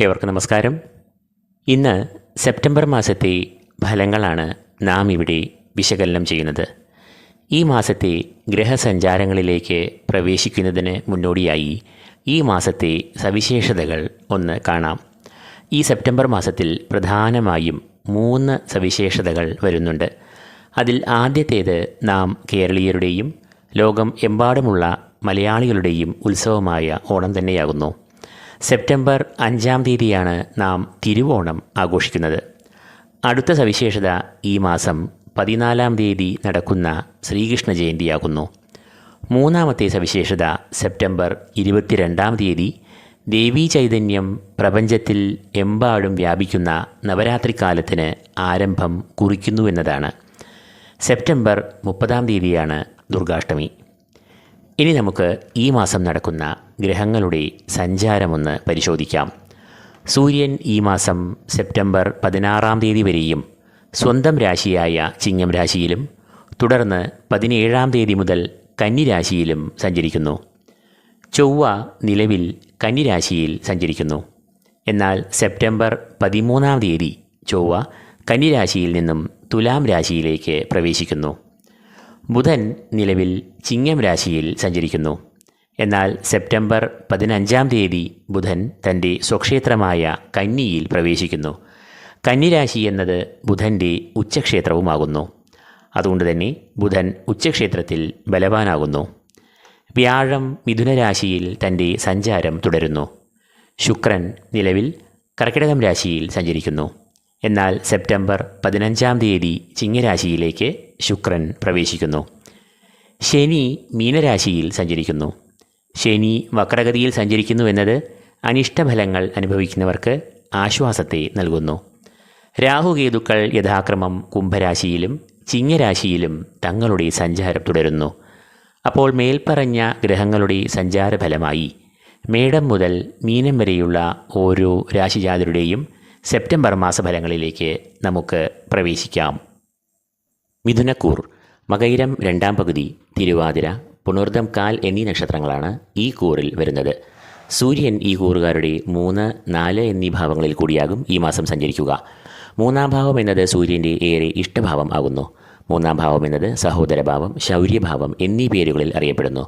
ഏവർക്കും നമസ്കാരം. ഇന്ന് സെപ്റ്റംബർ മാസത്തെ ഫലങ്ങളാണ് നാം ഇവിടെ വിശകലനം ചെയ്യുന്നത്. ഈ മാസത്തെ ഗ്രഹസഞ്ചാരങ്ങളിലേക്ക് പ്രവേശിക്കുന്നതിന് മുന്നോടിയായി ഈ മാസത്തെ സവിശേഷതകൾ ഒന്ന് കാണാം. ഈ സെപ്റ്റംബർ മാസത്തിൽ പ്രധാനമായും മൂന്ന് സവിശേഷതകൾ വരുന്നുണ്ട്. അതിൽ ആദ്യത്തേത് നാം കേരളീയരുടെയും ലോകം എമ്പാടുമുള്ള മലയാളികളുടെയും ഉത്സവമായ ഓണം തന്നെയാകുന്നു. സെപ്റ്റംബർ അഞ്ചാം തീയതിയാണ് നാം തിരുവോണം ആഘോഷിക്കുന്നത്. അടുത്ത സവിശേഷത ഈ മാസം പതിനാലാം തീയതി നടക്കുന്ന ശ്രീകൃഷ്ണ ജയന്തിയാകുന്നു മൂന്നാമത്തെ സവിശേഷത സെപ്റ്റംബർ ഇരുപത്തിരണ്ടാം തീയതി ദേവീ ചൈതന്യം പ്രപഞ്ചത്തിൽ എമ്പാടും വ്യാപിക്കുന്ന നവരാത്രി കാലത്തിന് ആരംഭം കുറിക്കുന്നുവെന്നതാണ് സെപ്റ്റംബർ മുപ്പതാം തീയതിയാണ് ദുർഗാഷ്ടമി. ഇനി നമുക്ക് ഈ മാസം നടക്കുന്ന ഗ്രഹങ്ങളുടെ സഞ്ചാരമൊന്ന് പരിശോധിക്കാം. സൂര്യൻ ഈ മാസം സെപ്റ്റംബർ പതിനാറാം തീയതി വരെയും സ്വന്തം രാശിയായ ചിങ്ങം രാശിയിലും തുടർന്ന് പതിനേഴാം തീയതി മുതൽ കന്നിരാശിയിലും സഞ്ചരിക്കുന്നു. ചൊവ്വ നിലവിൽ കന്നിരാശിയിൽ സഞ്ചരിക്കുന്നു. എന്നാൽ സെപ്റ്റംബർ പതിമൂന്നാം തീയതി ചൊവ്വ കന്നിരാശിയിൽ നിന്നും തുലാം രാശിയിലേക്ക് പ്രവേശിക്കുന്നു. ബുധൻ നിലവിൽ ചിങ്ങം രാശിയിൽ സഞ്ചരിക്കുന്നു. എന്നാൽ സെപ്റ്റംബർ പതിനഞ്ചാം തീയതി ബുധൻ തന്റെ സ്വക്ഷേത്രമായ കന്നിയിൽ പ്രവേശിക്കുന്നു. കന്നിരാശി എന്നത് ബുധന്റെ ഉച്ചക്ഷേത്രവുമാകുന്നു. അതുകൊണ്ട് തന്നെ ബുധൻ ഉച്ചക്ഷേത്രത്തിൽ ബലവാനാകുന്നു. വ്യാഴം മിഥുനരാശിയിൽ തന്റെ സഞ്ചാരം തുടരുന്നു. ശുക്രൻ നിലവിൽ കർക്കിടകം രാശിയിൽ സഞ്ചരിക്കുന്നു. എന്നാൽ സെപ്റ്റംബർ പതിനഞ്ചാം തീയതി ചിങ്ങരാശിയിലേക്ക് ശുക്രൻ പ്രവേശിക്കുന്നു. ശനി മീനരാശിയിൽ സഞ്ചരിക്കുന്നു. ശനി വക്രഗതിയിൽ സഞ്ചരിക്കുന്നു എന്നത് അനിഷ്ടഫലങ്ങൾ അനുഭവിക്കുന്നവർക്ക് ആശ്വാസത്തെ നൽകുന്നു. രാഹുകേതുക്കൾ യഥാക്രമം കുംഭരാശിയിലും ചിങ്ങരാശിയിലും തങ്ങളുടെ സഞ്ചാരം തുടരുന്നു. അപ്പോൾ മേൽപ്പറഞ്ഞ ഗ്രഹങ്ങളുടെ സഞ്ചാരഫലമായി മേടം മുതൽ മീനം വരെയുള്ള ഓരോ രാശിജാതരുടെയും സെപ്റ്റംബർ മാസഫലങ്ങളിലേക്ക് നമുക്ക് പ്രവേശിക്കാം. മിഥുനക്കൂർ മകൈരം രണ്ടാം പകുതി തിരുവാതിര പുണർദം കാൽ എന്നീ നക്ഷത്രങ്ങളാണ് ഈ കൂറിൽ വരുന്നത്. സൂര്യൻ ഈ കൂറുകാരുടെ മൂന്ന് നാല് എന്നീ ഭാവങ്ങളിൽ കൂടിയാകും ഈ മാസം സഞ്ചരിക്കുക. മൂന്നാം ഭാവം എന്നത് സൂര്യന്റെ ഏറെ ഇഷ്ടഭാവം ആകുന്നു. മൂന്നാം ഭാവം എന്നത് സഹോദരഭാവം ശൗര്യഭാവം എന്നീ പേരുകളിൽ അറിയപ്പെടുന്നു.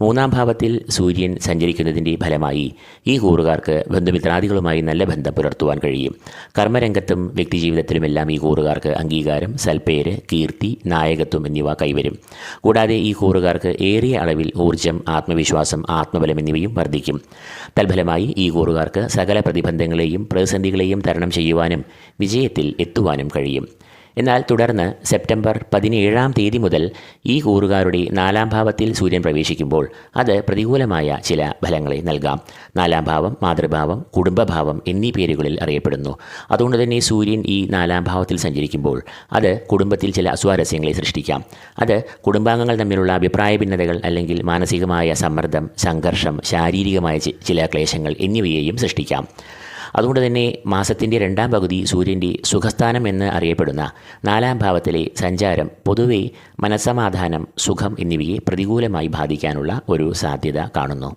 മൂന്നാം ഭാവത്തിൽ സൂര്യൻ സഞ്ചരിക്കുന്നതിന്റെ ഫലമായി ഈ കൂറുകാർക്ക് ബന്ധുമിത്രാദികളുമായി നല്ല ബന്ധം പുലർത്തുവാൻ കഴിയും. കർമ്മരംഗത്തും വ്യക്തിജീവിതത്തിലുമെല്ലാം ഈ കൂറുകാർക്ക് അംഗീകാരം സൽപ്പേര് കീർത്തി നായകത്വം എന്നിവ കൈവരും. കൂടാതെ ഈ കൂറുകാർക്ക് ഏറിയ അളവിൽ ഊർജം ആത്മവിശ്വാസം ആത്മബലം എന്നിവയും വർദ്ധിക്കും. തൽഫലമായി ഈ കൂറുകാർക്ക് സകല പ്രതിബന്ധങ്ങളെയും പ്രതിസന്ധികളെയും തരണം ചെയ്യുവാനും വിജയത്തിൽ എത്തുവാനും കഴിയും. എന്നാൽ തുടർന്ന് സെപ്റ്റംബർ പതിനേഴാം തീയതി മുതൽ ഈ കൂറുകാരുടെ നാലാം ഭാവത്തിൽ സൂര്യൻ പ്രവേശിക്കുമ്പോൾ അത് പ്രതികൂലമായ ചില ഫലങ്ങളെ നൽകാം. നാലാം ഭാവം മാതൃഭാവം കുടുംബഭാവം എന്നീ പേരുകളിൽ അറിയപ്പെടുന്നു. അതുകൊണ്ട് തന്നെ സൂര്യൻ ഈ നാലാം ഭാവത്തിൽ സഞ്ചരിക്കുമ്പോൾ അത് കുടുംബത്തിൽ ചില അസ്വാരസ്യങ്ങളെ സൃഷ്ടിക്കാം. അത് കുടുംബാംഗങ്ങൾ തമ്മിലുള്ള അഭിപ്രായ ഭിന്നതകൾ അല്ലെങ്കിൽ മാനസികമായ സമ്മർദ്ദം സംഘർഷം ശാരീരികമായ ചില ക്ലേശങ്ങൾ എന്നിവയെയും സൃഷ്ടിക്കാം. അതുകൊണ്ട് തന്നെ മാസത്തിന്റെ രണ്ടാം പകുതി സൂര്യന്റെ സുഖസ്ഥാനം എന്ന് അറിയപ്പെടുന്ന നാലാം ഭാവത്തിലെ സഞ്ചാരം പൊതുവെ മനസ്സമാധാനം സുഖം എന്നിവയെ പ്രതികൂലമായി ബാധിക്കാനുള്ള ഒരു സാധ്യത കാണുന്നു.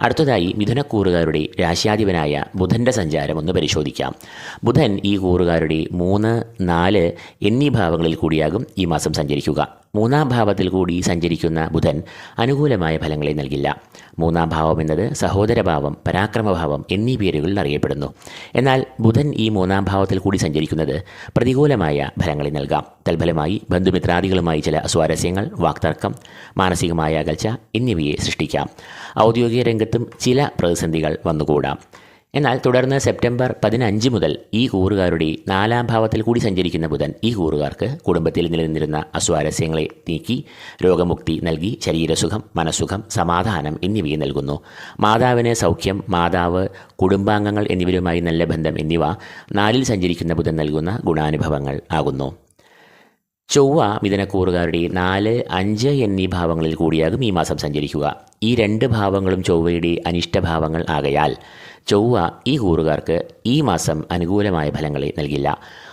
അടുത്തതായി മിഥുനക്കൂറുകാരുടെ രാശ്യാധിപനായ ബുധന്റെ സഞ്ചാരം ഒന്ന് പരിശോധിക്കാം. ബുധൻ ഈ കൂറുകാരുടെ മൂന്ന് നാല് എന്നീ ഭാവങ്ങളിൽ കൂടിയാകും ഈ മാസം സഞ്ചരിക്കുക. മൂന്നാം ഭാവത്തിൽ കൂടി സഞ്ചരിക്കുന്ന ബുധൻ അനുകൂലമായ ഫലങ്ങളെ നൽകില്ല. മൂന്നാം ഭാവം എന്നത് സഹോദരഭാവം പരാക്രമഭാവം എന്നീ പേരുകളിൽ അറിയപ്പെടുന്നു. എന്നാൽ ബുധൻ ഈ മൂന്നാം ഭാവത്തിൽ കൂടി സഞ്ചരിക്കുന്നത് പ്രതികൂലമായ ഫലങ്ങളെ നൽകാം. തൽഫലമായി ബന്ധുമിത്രാദികളുമായി ചില സ്വാരസ്യങ്ങൾ വാക്തർക്കം മാനസികമായ അകൽച്ച എന്നിവയെ സൃഷ്ടിക്കാം. ഔദ്യോഗിക രംഗത്തും ചില പ്രതിസന്ധികൾ വന്നുകൂടാം. എന്നാൽ തുടർന്ന് സെപ്റ്റംബർ പതിനഞ്ച് മുതൽ ഈ കൂറുകാരുടെ നാലാം ഭാവത്തിൽ കൂടി സഞ്ചരിക്കുന്ന ബുധൻ ഈ കൂറുകാർക്ക് കുടുംബത്തിൽ നിലനിന്നിരുന്ന അസ്വാരസ്യങ്ങളെ നീക്കി രോഗമുക്തി നൽകി ശരീരസുഖം മനസ്സുഖം സമാധാനം എന്നിവയെ നൽകുന്നു. മാതാവിന് സൗഖ്യം മാതാവ് കുടുംബാംഗങ്ങൾ എന്നിവരുമായി നല്ല ബന്ധം എന്നിവ നാലിൽ സഞ്ചരിക്കുന്ന ബുധൻ നൽകുന്ന ഗുണാനുഭവങ്ങൾ ആകുന്നു. ചൊവ്വ മിഥുനക്കൂറുകാരുടെ നാല് അഞ്ച് എന്നീ ഭാവങ്ങളിൽ കൂടിയാകും ഈ മാസം സഞ്ചരിക്കുക. ഈ രണ്ട് ഭാവങ്ങളും ചൊവ്വയുടെ അനിഷ്ടഭാവങ്ങൾ ആകയാൽ ചൊവ്വ ഈ കൂറുകാർക്ക് ഈ മാസം അനുകൂലമായ ഫലങ്ങളെ നൽകില്ല.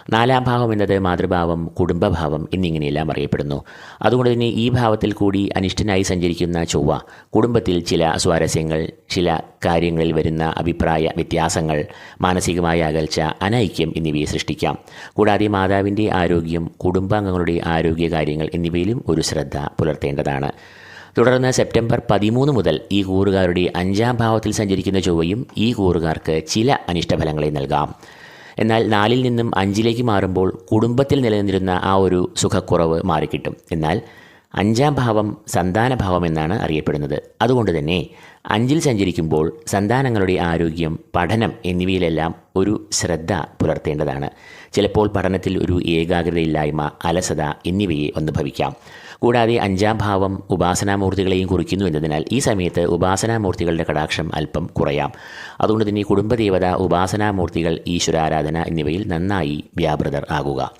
നാലാം ഭാവം എന്നത് മാതൃഭാവം കുടുംബഭാവം എന്നിങ്ങനെയെല്ലാം അറിയപ്പെടുന്നു. അതുകൊണ്ട് തന്നെ ഈ ഭാവത്തിൽ കൂടി അനിഷ്ടനായി സഞ്ചരിക്കുന്ന ചൊവ്വ കുടുംബത്തിൽ ചില സ്വാരസ്യങ്ങൾ ചില കാര്യങ്ങളിൽ വരുന്ന അഭിപ്രായ വ്യത്യാസങ്ങൾ മാനസികമായ അകൽച്ച അനൈക്യം എന്നിവയെ സൃഷ്ടിക്കാം. കൂടാതെ മാതാവിന്റെ ആരോഗ്യം കുടുംബാംഗങ്ങളുടെ ആരോഗ്യകാര്യങ്ങൾ എന്നിവയിലും ഒരു ശ്രദ്ധ പുലർത്തേണ്ടതാണ്. തുടർന്ന് സെപ്റ്റംബർ പതിമൂന്ന് മുതൽ ഈ കൂറുകാരുടെ അഞ്ചാം ഭാവത്തിൽ സഞ്ചരിക്കുന്ന ചൊവ്വയും ഈ കൂറുകാർക്ക് ചില അനിഷ്ടഫലങ്ങളെ നൽകാം. എന്നാൽ നാലിൽ നിന്നും അഞ്ചിലേക്ക് മാറുമ്പോൾ കുടുംബത്തിൽ നിലനിന്നിരുന്ന ആ ഒരു സുഖക്കുറവ് മാറിക്കിട്ടും. എന്നാൽ അഞ്ചാം ഭാവം സന്താനഭാവം എന്നാണ് അറിയപ്പെടുന്നത്. അതുകൊണ്ട് തന്നെ അഞ്ചിൽ സഞ്ചരിക്കുമ്പോൾ സന്താനങ്ങളുടെ ആരോഗ്യം പഠനം എന്നിവയിലെല്ലാം ഒരു ശ്രദ്ധ പുലർത്തേണ്ടതാണ്. ചിലപ്പോൾ പഠനത്തിൽ ഒരു ഏകാഗ്രതയില്ലായ്മ അലസത എന്നിവയെ വന്നു ഭവിക്കാം. കൂടാതെ അഞ്ചാം ഭാവം ഉപാസനാമൂർത്തികളെയും കുറിക്കുന്നു എന്നതിനാൽ ഈ സമയത്ത് ഉപാസനാമൂർത്തികളുടെ കടാക്ഷം അല്പം കുറയാം. അതുകൊണ്ട് തന്നെ കുടുംബദേവത ഉപാസനാമൂർത്തികൾ ഈശ്വരാരാധന എന്നിവയിൽ നന്നായി വ്യാപൃതർ ആകുക.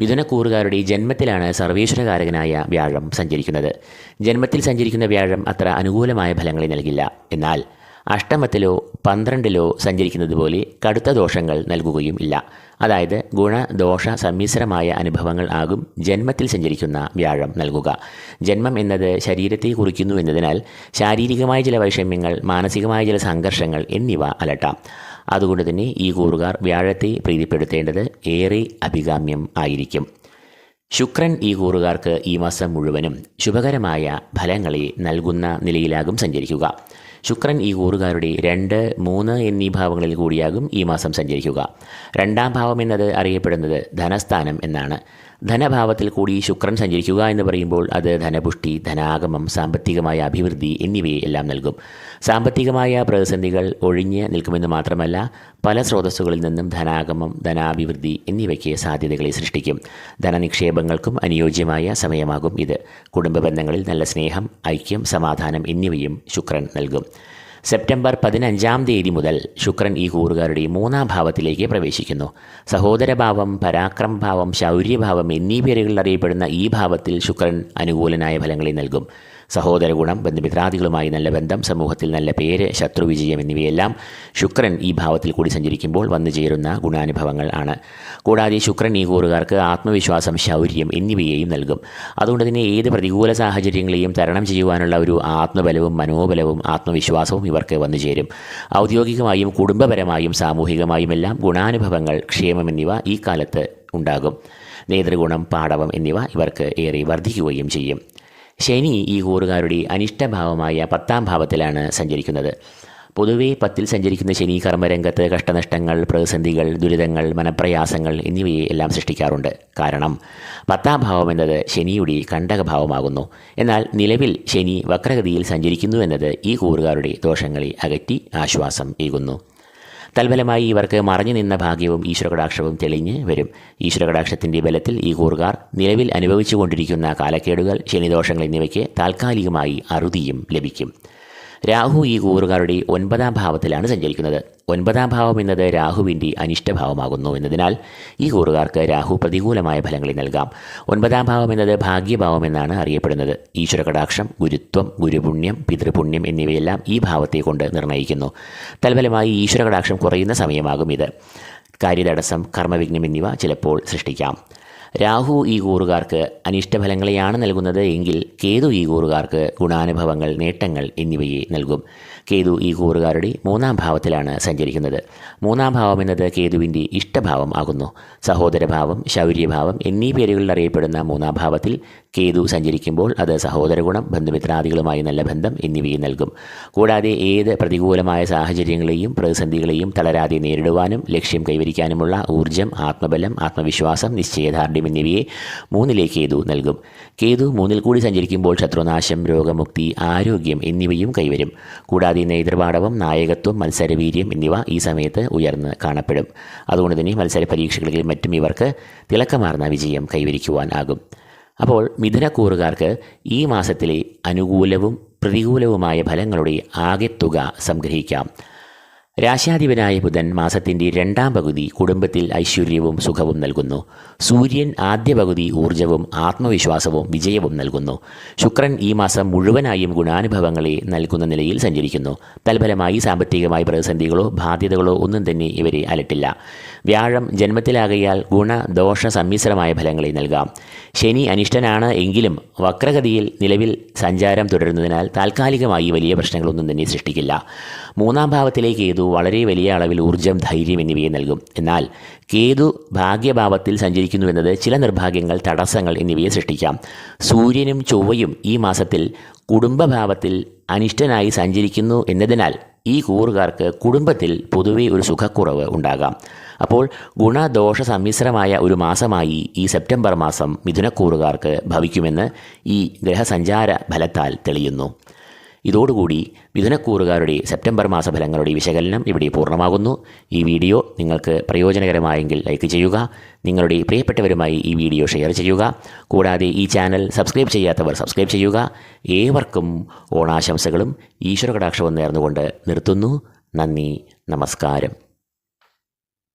മിഥുനക്കൂറുകാരുടെ ജന്മത്തിലാണ് സർവേശ്വരകാരകനായ വ്യാഴം സഞ്ചരിക്കുന്നത്. ജന്മത്തിൽ സഞ്ചരിക്കുന്ന വ്യാഴം അത്ര അനുകൂലമായ ഫലങ്ങളെ നൽകില്ല. എന്നാൽ അഷ്ടമത്തിലോ പന്ത്രണ്ടിലോ സഞ്ചരിക്കുന്നത് പോലെ കടുത്ത ദോഷങ്ങൾ നൽകുകയും ഇല്ല. അതായത് ഗുണ ദോഷ സമ്മിശ്രമായ അനുഭവങ്ങൾ ആകും ജന്മത്തിൽ സഞ്ചരിക്കുന്ന വ്യാഴം നൽകുക. ജന്മം എന്നത് ശരീരത്തെ കുറിക്കുന്നു എന്നതിനാൽ ശാരീരികമായ ചില വൈഷമ്യങ്ങൾ മാനസികമായ ചില സംഘർഷങ്ങൾ എന്നിവ അലട്ടാം. അതുകൊണ്ട് തന്നെ ഈ കൂറുകാർ വ്യാഴത്തെ പ്രീതിപ്പെടുത്തേണ്ടത് ഏറെ അഭികാമ്യം ആയിരിക്കും. ശുക്രൻ ഈ കൂറുകാർക്ക് ഈ മാസം മുഴുവനും ശുഭകരമായ ഫലങ്ങളെ നൽകുന്ന നിലയിലാകും സഞ്ചരിക്കുക. ശുക്രൻ ഈ കൂറുകാരുടെ രണ്ട് മൂന്ന് എന്നീ ഭാവങ്ങളിൽ കൂടിയാകും ഈ മാസം സഞ്ചരിക്കുക. രണ്ടാം ഭാവം എന്നത് അറിയപ്പെടുന്നത് ധനസ്ഥാനം എന്നാണ്. ധനഭാവത്തിൽ കൂടി ശുക്രൻ സഞ്ചരിക്കുക എന്ന് പറയുമ്പോൾ അത് ധനപുഷ്ടി ധനാഗമം സാമ്പത്തികമായ അഭിവൃദ്ധി എന്നിവയെ എല്ലാം നൽകും. സാമ്പത്തികമായ പ്രതിസന്ധികൾ ഒഴിഞ്ഞ് നിൽക്കുമെന്ന് മാത്രമല്ല പല സ്രോതസ്സുകളിൽ നിന്നും ധനാഗമം ധനാഭിവൃദ്ധി എന്നിവയ്ക്ക് സാധ്യതകളെ സൃഷ്ടിക്കും. ധനനിക്ഷേപങ്ങൾക്കും അനുയോജ്യമായ സമയമാകും ഇത്. കുടുംബ ബന്ധങ്ങളിൽ നല്ല സ്നേഹം ഐക്യം സമാധാനം എന്നിവയും ശുക്രൻ നൽകും. സെപ്റ്റംബർ പതിനഞ്ചാം തീയതി മുതൽ ശുക്രൻ ഈ കൂറുകാരുടെ മൂന്നാം ഭാവത്തിലേക്ക് പ്രവേശിക്കുന്നു. സഹോദരഭാവം പരാക്രമഭാവം ശൗര്യഭാവം എന്നീ പേരുകളിൽ അറിയപ്പെടുന്ന ഈ ഭാവത്തിൽ ശുക്രൻ അനുകൂലനായ ഫലങ്ങളെ നൽകും. സഹോദര ഗുണം ബന്ധുമിത്രാദികളുമായി നല്ല ബന്ധം സമൂഹത്തിൽ നല്ല പേര് ശത്രുവിജയം എന്നിവയെല്ലാം ശുക്രൻ ഈ ഭാവത്തിൽ കൂടി സഞ്ചരിക്കുമ്പോൾ വന്നു ചേരുന്ന ഗുണാനുഭവങ്ങൾ ആണ്. കൂടാതെ ശുക്രൻ ഈ കൂറുകാർക്ക് ആത്മവിശ്വാസം ശൗര്യം എന്നിവയെയും നൽകും. അതുകൊണ്ട് തന്നെ ഏത് പ്രതികൂല സാഹചര്യങ്ങളെയും തരണം ചെയ്യുവാനുള്ള ഒരു ആത്മബലവും മനോബലവും ആത്മവിശ്വാസവും ഇവർക്ക് വന്നു ചേരും. ഔദ്യോഗികമായും കുടുംബപരമായും സാമൂഹികമായും എല്ലാം ഗുണാനുഭവങ്ങൾ ക്ഷേമം എന്നിവ ഈ കാലത്ത് ഉണ്ടാകും. നേതൃഗുണം പാടവം എന്നിവ ഇവർക്ക് ഏറെ വർദ്ധിക്കുകയും ചെയ്യും. ശനി ഈ കൂറുകാരുടെ അനിഷ്ടഭാവമായ പത്താം ഭാവത്തിലാണ് സഞ്ചരിക്കുന്നത്. പൊതുവേ പത്തിൽ സഞ്ചരിക്കുന്ന ശനി കർമ്മരംഗത്ത് കഷ്ടനഷ്ടങ്ങൾ പ്രതിസന്ധികൾ ദുരിതങ്ങൾ മനപ്രയാസങ്ങൾ എന്നിവയെ എല്ലാം സൃഷ്ടിക്കാറുണ്ട്. കാരണം പത്താം ഭാവം എന്നത് ശനിയുടെ കണ്ടകഭാവമാകുന്നു. എന്നാൽ നിലവിൽ ശനി വക്രഗതിയിൽ സഞ്ചരിക്കുന്നു എന്നത് ഈ കൂറുകാരുടെ ദോഷങ്ങളെ അകറ്റി ആശ്വാസം ഏകുന്നു. തൽഫലമായി ഇവർക്ക് മറഞ്ഞു നിന്ന ഭാഗ്യവും ഈശ്വരകടാക്ഷവും തെളിഞ്ഞ് വരും. ഈശ്വരകടാക്ഷത്തിന്റെ ബലത്തിൽ ഈ കൂറുകാർ നിലവിൽ അനുഭവിച്ചുകൊണ്ടിരിക്കുന്ന കാലക്കേടുകൾ ശനിദോഷങ്ങൾ എന്നിവയ്ക്ക് താൽക്കാലികമായി അറുതിയും ലഭിക്കും. രാഹു ഈ കൂറുകാരുടെ ഒൻപതാം ഭാവത്തിലാണ് സഞ്ചരിക്കുന്നത്. ഒൻപതാം ഭാവം എന്നത് രാഹുവിന്റെ അനിഷ്ടഭാവമാകുന്നു എന്നതിനാൽ ഈ കൂറുകാർക്ക് രാഹു പ്രതികൂലമായ ഫലങ്ങളെ നൽകാം. ഒൻപതാം ഭാവം എന്നത് ഭാഗ്യഭാവം എന്നാണ് അറിയപ്പെടുന്നത്. ഈശ്വരകടാക്ഷം ഗുരുത്വം ഗുരുപുണ്യം പിതൃപുണ്യം എന്നിവയെല്ലാം ഈ ഭാവത്തെ കൊണ്ട് നിർണയിക്കുന്നു തൽഫലമായി ഈശ്വരകടാക്ഷം കുറയുന്ന സമയമാകും ഇത്. കാര്യതടസ്സം കർമ്മവിഘ്നം എന്നിവ ചിലപ്പോൾ സൃഷ്ടിക്കാം. രാഹു ഈ കൂറുകാർക്ക് അനിഷ്ടഫലങ്ങളെയാണ് നൽകുന്നത് എങ്കിൽ കേതു ഈ കൂറുകാർക്ക് ഗുണാനുഭവങ്ങൾ നേട്ടങ്ങൾ എന്നിവയെ നൽകും. കേതു ഈ കൂറുകാരുടെ മൂന്നാം ഭാവത്തിലാണ് സഞ്ചരിക്കുന്നത്. മൂന്നാം ഭാവം എന്നത് കേതുവിന്റെ ഇഷ്ടഭാവം ആകുന്നു. സഹോദരഭാവം ശൗര്യഭാവം എന്നീ പേരുകളിൽ അറിയപ്പെടുന്ന മൂന്നാം ഭാവത്തിൽ കേതു സഞ്ചരിക്കുമ്പോൾ അത് സഹോദരഗുണം ബന്ധുമിത്രാദികളുമായി നല്ല ബന്ധം എന്നിവയും നൽകും. കൂടാതെ ഏത് പ്രതികൂലമായ സാഹചര്യങ്ങളെയും പ്രതിസന്ധികളെയും തളരാതെ നേരിടുവാനും ലക്ഷ്യം കൈവരിക്കാനുമുള്ള ഊർജം ആത്മബലം ആത്മവിശ്വാസം നിശ്ചയദാർഢ്യം എന്നിവയെ മൂന്നിലെ കേതു നൽകും. കേതു മൂന്നിൽ കൂടി സഞ്ചരിക്കുമ്പോൾ ശത്രുനാശം രോഗമുക്തി ആരോഗ്യം എന്നിവയും കൈവരും. കൂടാതെ നേതൃപാടവം നായകത്വം മത്സരവീര്യം എന്നിവ ഈ സമയത്ത് ഉയർന്ന് കാണപ്പെടും. അതുകൊണ്ട് തന്നെ മത്സര പരീക്ഷകളിലും മറ്റും ഇവർക്ക് തിളക്കമാർന്ന വിജയം കൈവരിക്കുവാൻ ആകും. അപ്പോൾ മിഥുനക്കൂറുകാർക്ക് ഈ മാസത്തിലെ അനുകൂലവും പ്രതികൂലവുമായ ഫലങ്ങളുടെ ആകെത്തുക സംഗ്രഹിക്കാം. രാശാധിപനായ ബുധൻ മാസത്തിന്റെ രണ്ടാം പകുതി കുടുംബത്തിൽ ഐശ്വര്യവും സുഖവും നൽകുന്നു. സൂര്യൻ ആദ്യ പകുതി ഊർജവും ആത്മവിശ്വാസവും വിജയവും നൽകുന്നു. ശുക്രൻ ഈ മാസം മുഴുവനായും ഗുണാനുഭവങ്ങളെ നൽകുന്ന നിലയിൽ സഞ്ചരിക്കുന്നു. തൽഫലമായി സാമ്പത്തികമായ പ്രതിസന്ധികളോ ബാധ്യതകളോ ഒന്നും തന്നെ ഇവരെ അലട്ടില്ല. വ്യാഴം ജന്മത്തിലാകയാൽ ഗുണ ദോഷ സമ്മിശ്രമായ ഫലങ്ങളെ നൽകാം. ശനി അനിഷ്ടനാണ് എങ്കിലും വക്രഗതിയിൽ നിലവിൽ സഞ്ചാരം തുടരുന്നതിനാൽ താൽക്കാലികമായി വലിയ പ്രശ്നങ്ങളൊന്നും തന്നെ സൃഷ്ടിക്കില്ല. മൂന്നാം ഭാവത്തിലെ കേതു വളരെ വലിയ അളവിൽ ഊർജം ധൈര്യം എന്നിവയെ നൽകും. എന്നാൽ കേതു ഭാഗ്യഭാവത്തിൽ സഞ്ചരിക്കുന്നുവെന്നത് ചില നിർഭാഗ്യങ്ങൾ തടസ്സങ്ങൾ എന്നിവയെ സൃഷ്ടിക്കാം. സൂര്യനും ചൊവ്വയും ഈ മാസത്തിൽ കുടുംബഭാവത്തിൽ അനിഷ്ടനായി സഞ്ചരിക്കുന്നു എന്നതിനാൽ ഈ കൂറുകാർക്ക് കുടുംബത്തിൽ പൊതുവെ ഒരു സുഖക്കുറവ് ഉണ്ടാകാം. അപ്പോൾ ഗുണദോഷ സമ്മിശ്രമായ ഒരു മാസമായി ഈ സെപ്റ്റംബർ മാസം മിഥുനക്കൂറുകാർക്ക് ഭവിക്കുമെന്ന് ഈ ഗ്രഹസഞ്ചാര ഫലത്താൽ തെളിയുന്നു. ഇതോടുകൂടി മിഥുനക്കൂറുകാരുടെ സെപ്റ്റംബർ മാസ ഫലങ്ങളുടെ വിശകലനം ഇവിടെ പൂർണമാകുന്നു. ഈ വീഡിയോ നിങ്ങൾക്ക് പ്രയോജനകരമായെങ്കിൽ ലൈക്ക് ചെയ്യുക നിങ്ങളുടെ പ്രിയപ്പെട്ടവരുമായി ഈ വീഡിയോ ഷെയർ ചെയ്യുക. കൂടാതെ ഈ ചാനൽ സബ്സ്ക്രൈബ് ചെയ്യാത്തവർ സബ്സ്ക്രൈബ് ചെയ്യുക. ഏവർക്കും ഓണാശംസകളും ഈശ്വര കടാക്ഷവും നേർന്നുകൊണ്ട് നിർത്തുന്നു. നന്ദി നമസ്കാരം.